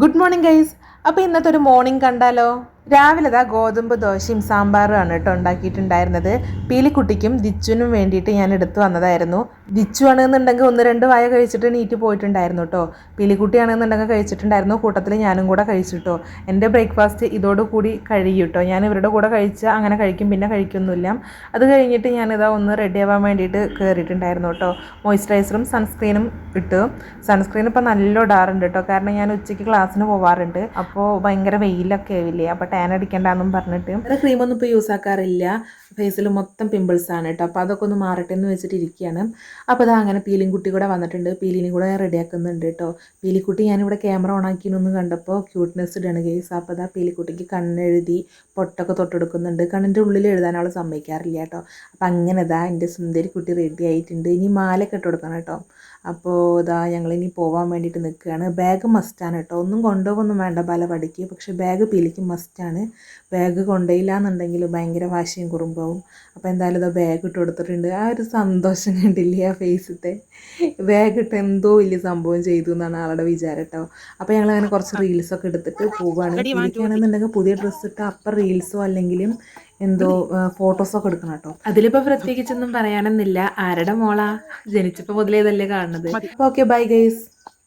Good morning guys അപ്പോൾ ഇന്നത്തെ ഒരു മോർണിംഗ് കണ്ടാലോ? രാവിലെ ഇതാ ഗോതമ്പ് ദോശയും സാമ്പാറും ആണ് കേട്ടോ ഉണ്ടാക്കിയിട്ടുണ്ടായിരുന്നത്. പീലിക്കുട്ടിക്കും ദിച്ചുവിനും വേണ്ടിയിട്ട് ഞാൻ എടുത്തു വന്നതായിരുന്നു. ദിച്ചു ആണെന്നുണ്ടെങ്കിൽ ഒന്ന് രണ്ട് വായ കഴിച്ചിട്ട് നീറ്റ് പോയിട്ടുണ്ടായിരുന്നു കേട്ടോ. പീലിക്കുട്ടി ആണെന്നുണ്ടെങ്കിൽ കഴിച്ചിട്ടുണ്ടായിരുന്നു. കൂട്ടത്തിൽ ഞാനും കൂടെ കഴിച്ചിട്ടോ എന്റെ ബ്രേക്ക്ഫാസ്റ്റ് ഇതോടുകൂടി കഴിയും കേട്ടോ. ഞാൻ ഇവരുടെ കൂടെ കഴിച്ച് അങ്ങനെ കഴിക്കും പിന്നെ കഴിക്കൊന്നുമില്ല. അത് കഴിഞ്ഞിട്ട് ഞാനിതാ ഒന്ന് റെഡി ആവാൻ വേണ്ടിയിട്ട് കയറിയിട്ടുണ്ടായിരുന്നു കേട്ടോ. മോയ്സ്ചറൈസറും സൺസ്ക്രീനും ഇട്ടു. സൺസ്ക്രീൻ ഇപ്പോൾ നല്ല ഇടാറുണ്ട് കേട്ടോ. കാരണം ഞാൻ ഉച്ചയ്ക്ക് ക്ലാസ്സിന് പോവാറുണ്ട്. അപ്പോൾ ഭയങ്കര വെയിലൊക്കെ ആവില്ലേ? അപ്പോൾ ടാൻ അടിക്കണ്ടെന്നും പറഞ്ഞിട്ട്. ക്രീമൊന്നും ഇപ്പോൾ യൂസ് ആക്കാറില്ല. ഫേസിൽ മൊത്തം പിമ്പിൾസ് ആണ് കേട്ടോ അപ്പോൾ അതൊക്കെ ഒന്ന് മാറട്ടെ എന്ന് വെച്ചിട്ട് ഇരിക്കുകയാണ് അപ്പോൾ അതാ അങ്ങനെ പീലിൻ കുട്ടി കൂടെ വന്നിട്ടുണ്ട്. പീലിനും കൂടെ റെഡിയാക്കുന്നുണ്ട് കേട്ടോ പീലിക്കുട്ടി ഞാനിവിടെ ക്യാമറ ഓൺ ആക്കിയെന്ന് കണ്ടപ്പോൾ ക്യൂട്ട്നെസ് ഇടാണ് കേസ് അപ്പോൾ അതാ പീലിക്കുട്ടിക്ക് കണ്ണെഴുതി പൊട്ടൊക്കെ തൊട്ടെടുക്കുന്നുണ്ട്. കണ്ണിന്റെ ഉള്ളിൽ എഴുതാൻ അവൾ സമ്മതിക്കാറില്ല കേട്ടോ അപ്പോൾ അങ്ങനെ ഇതാ എന്റെ സുന്ദരി കുട്ടി റെഡി ആയിട്ടുണ്ട്. ഇനി മാല ഇട്ട് കൊടുക്കണം കേട്ടോ അപ്പോൾ ഇതാ ഇനി പോകാൻ വേണ്ടിയിട്ട് നിൽക്കുകയാണ് ബാഗ് മസ്റ്റാണ് കേട്ടോ ഒന്നും കൊണ്ടുപോകൊന്നും വേണ്ട പല ബാലപടിക്ക് പക്ഷേ ബാഗ് പീലിക്ക് മസ്റ്റാണ് ബാഗ് കൊണ്ടുപോയില്ല എന്നുണ്ടെങ്കിൽ ഭയങ്കര വാശിയും കുറുമ്പാവും അപ്പോൾ എന്തായാലും ഇതാ ബാഗ് ഇട്ട് കൊടുത്തിട്ടുണ്ട്. ആ ഒരു സന്തോഷം കണ്ടില്ലേ ആ ഫേസത്തെ ബാഗ് ഇട്ട് എന്തോ വലിയ സംഭവം ചെയ്തു എന്നാണ് ആളുടെ വിചാരം കേട്ടോ അപ്പോൾ ഞങ്ങൾ അങ്ങനെ കുറച്ച് റീൽസൊക്കെ എടുത്തിട്ട് പോവുകയാണ് ഇരിക്കുകയാണെന്നുണ്ടെങ്കിൽ പുതിയ ഡ്രസ്സ് ഇട്ട് അപ്പം റീൽസോ അല്ലെങ്കിലും എന്തോ ഫോട്ടോസൊക്കെ എടുക്കണം കേട്ടോ അതിലിപ്പോൾ പ്രത്യേകിച്ചൊന്നും പറയാനൊന്നില്ല ആരുടെ മോളാ? ജനിച്ചപ്പോൾ മുതലേ ഇതല്ലേ കാണുന്നത്. Okay bye guys